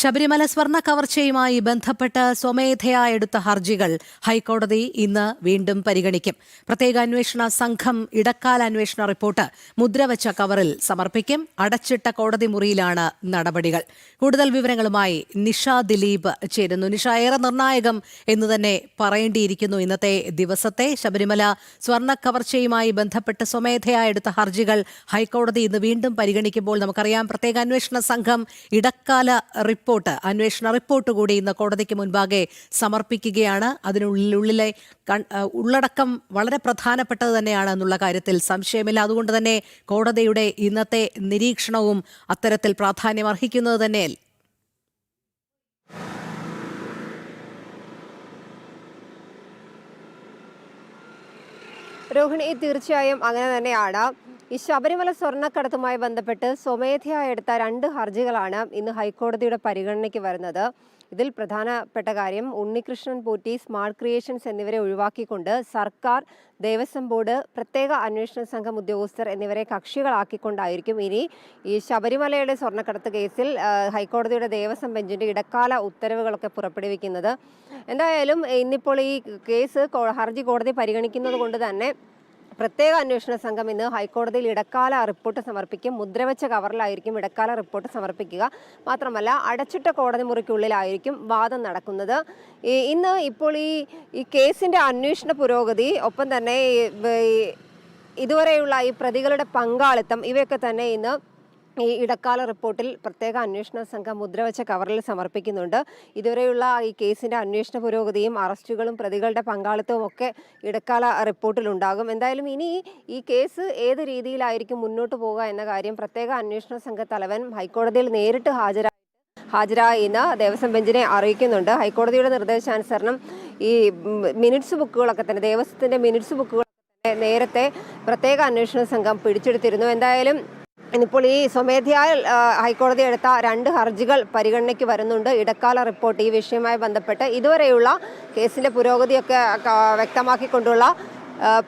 ശബരിമല സ്വർണ കവർച്ചയുമായി ബന്ധപ്പെട്ട് സ്വമേധയാ എടുത്ത ഹർജികൾ ഹൈക്കോടതി ഇന്ന് വീണ്ടും പരിഗണിക്കും. പ്രത്യേക അന്വേഷണ സംഘം ഇടക്കാല അന്വേഷണ റിപ്പോർട്ട് മുദ്രവച്ച കവറിൽ സമർപ്പിക്കും. അടച്ചിട്ട കോടതി മുറിയിലാണ് നടപടികൾ. കൂടുതൽ വിവരങ്ങളുമായി നിഷ ദിലീപ് ചേരുന്നു. നിഷ ഏറെ നിർണായകം എന്ന് തന്നെ പറയേണ്ടിയിരിക്കുന്നു ഇന്നത്തെ ദിവസത്തെ ശബരിമല സ്വർണ കവർച്ചയുമായി ബന്ധപ്പെട്ട് സ്വമേധയാ എടുത്ത ഹർജികൾ ഹൈക്കോടതി ഇന്ന് വീണ്ടും പരിഗണിക്കുമ്പോൾ നമുക്കറിയാം. പ്രത്യേക അന്വേഷണ സംഘം ഇടക്കാല റിപ്പോർട്ട് അന്വേഷണ റിപ്പോർട്ട് കൂടി ഇന്ന് കോടതിക്ക് മുൻപാകെ സമർപ്പിക്കുകയാണ്. അതിനുള്ളിലെ ഉള്ളടക്കം വളരെ പ്രധാനപ്പെട്ടത് തന്നെയാണ് എന്നുള്ള കാര്യത്തിൽ സംശയമില്ല. അതുകൊണ്ട് തന്നെ കോടതിയുടെ ഇന്നത്തെ നിരീക്ഷണവും അത്തരത്തിൽ പ്രാധാന്യം അർഹിക്കുന്നത് തന്നെ രോഹിണി തീർച്ചയായും അങ്ങനെ തന്നെയാണ്. ഈ ശബരിമല സ്വർണക്കടത്തുമായി ബന്ധപ്പെട്ട് സ്വമേധയാ എടുത്ത രണ്ട് ഹർജികളാണ് ഇന്ന് ഹൈക്കോടതിയുടെ പരിഗണനയ്ക്ക് വരുന്നത്. ഇതിൽ പ്രധാനപ്പെട്ട കാര്യം ഉണ്ണികൃഷ്ണൻ പോറ്റി സ്മാർട്ട് ക്രിയേഷൻസ് എന്നിവരെ ഒഴിവാക്കിക്കൊണ്ട് സർക്കാർ ദേവസ്വം ബോർഡ് പ്രത്യേക അന്വേഷണ സംഘം ഉദ്യോഗസ്ഥർ എന്നിവരെ കക്ഷികളാക്കിക്കൊണ്ടായിരിക്കും ഇനി ഈ ശബരിമലയുടെ സ്വർണക്കടത്ത് കേസിൽ ഹൈക്കോടതിയുടെ ദേവസ്വം ബെഞ്ചിന്റെ ഇടക്കാല ഉത്തരവുകളൊക്കെ പുറപ്പെടുവിക്കുന്നത്. എന്തായാലും ഇന്നിപ്പോൾ ഈ കേസ് ഹർജി കോടതി പരിഗണിക്കുന്നത് കൊണ്ട് തന്നെ പ്രത്യേക അന്വേഷണ സംഘം ഇന്ന് ഹൈക്കോടതിയിൽ ഇടക്കാല റിപ്പോർട്ട് സമർപ്പിക്കും. മുദ്രവെച്ച കവറിലായിരിക്കും ഇടക്കാല റിപ്പോർട്ട് സമർപ്പിക്കുക. മാത്രമല്ല അടച്ചിട്ട കോടതി മുറിക്കുള്ളിലായിരിക്കും വാദം നടക്കുന്നത്. ഇന്ന് ഇപ്പോൾ ഈ ഈ കേസിന്റെ അന്വേഷണ പുരോഗതി ഒപ്പം തന്നെ ഇതുവരെയുള്ള ഈ പ്രതികളുടെ പങ്കാളിത്തം ഇവയൊക്കെ തന്നെ ഇന്ന് ഈ ഇടക്കാല റിപ്പോർട്ടിൽ പ്രത്യേക അന്വേഷണ സംഘം മുദ്രവച്ച കവറിൽ സമർപ്പിക്കുന്നുണ്ട്. ഇതുവരെയുള്ള ഈ കേസിന്റെ അന്വേഷണ പുരോഗതിയും അറസ്റ്റുകളും പ്രതികളുടെ പങ്കാളിത്തവും ഒക്കെ ഇടക്കാല റിപ്പോർട്ടിലുണ്ടാകും എന്തായാലും ഇനി ഈ കേസ് ഏത് രീതിയിലായിരിക്കും മുന്നോട്ട് പോകുക എന്ന കാര്യം പ്രത്യേക അന്വേഷണ സംഘ തലവൻ ഹൈക്കോടതിയിൽ നേരിട്ട് ഹാജരാ ഹാജരായി ഇന്ന് ദേവസ്വം ബെഞ്ചിനെ അറിയിക്കുന്നുണ്ട്. ഹൈക്കോടതിയുടെ നിർദ്ദേശാനുസരണം ഈ മിനിറ്റ്സ് ബുക്കുകളൊക്കെ തന്നെ ദേവസ്വത്തിന്റെ മിനിറ്റ്സ് ബുക്കുകൾ നേരത്തെ പ്രത്യേക അന്വേഷണ സംഘം പിടിച്ചെടുത്തിരുന്നു. എന്തായാലും ഇന്നിപ്പോൾ ഈ സ്വമേധയാ ഹൈക്കോടതി എടുത്ത രണ്ട് ഹർജികൾ പരിഗണനയ്ക്ക് വരുന്നുണ്ട്. ഇടക്കാല റിപ്പോർട്ട് ഈ വിഷയവുമായി ബന്ധപ്പെട്ട് ഇതുവരെയുള്ള കേസിന്റെ പുരോഗതിയൊക്കെ വ്യക്തമാക്കിക്കൊണ്ടുള്ള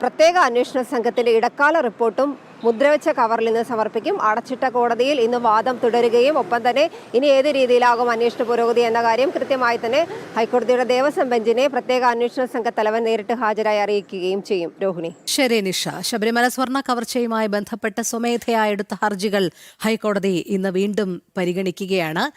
പ്രത്യേക അന്വേഷണ സംഘത്തിന്റെ ഇടക്കാല റിപ്പോർട്ടും മുദ്രവെച്ച കവറിൽ ഇന്ന് സമർപ്പിക്കും. അടച്ചിട്ട കോടതിയിൽ ഇന്ന് വാദം തുടരുകയും ഒപ്പം തന്നെ ഇനി ഏത് രീതിയിലാകും അന്വേഷണ പുരോഗതി എന്ന കാര്യം കൃത്യമായി തന്നെ ഹൈക്കോടതിയുടെ ദേവസ്വം ബെഞ്ചിനെ പ്രത്യേക അന്വേഷണ സംഘ തലവൻ നേരിട്ട് ഹാജരായി അറിയിക്കുകയും ചെയ്യും. രോഹിണി. ശരി നിഷ. ശബരിമല സ്വർണ കവർച്ചയുമായി ബന്ധപ്പെട്ട സ്വമേധയാ എടുത്ത ഹർജികൾ ഹൈക്കോടതി ഇന്ന് വീണ്ടും പരിഗണിക്കുകയാണ്.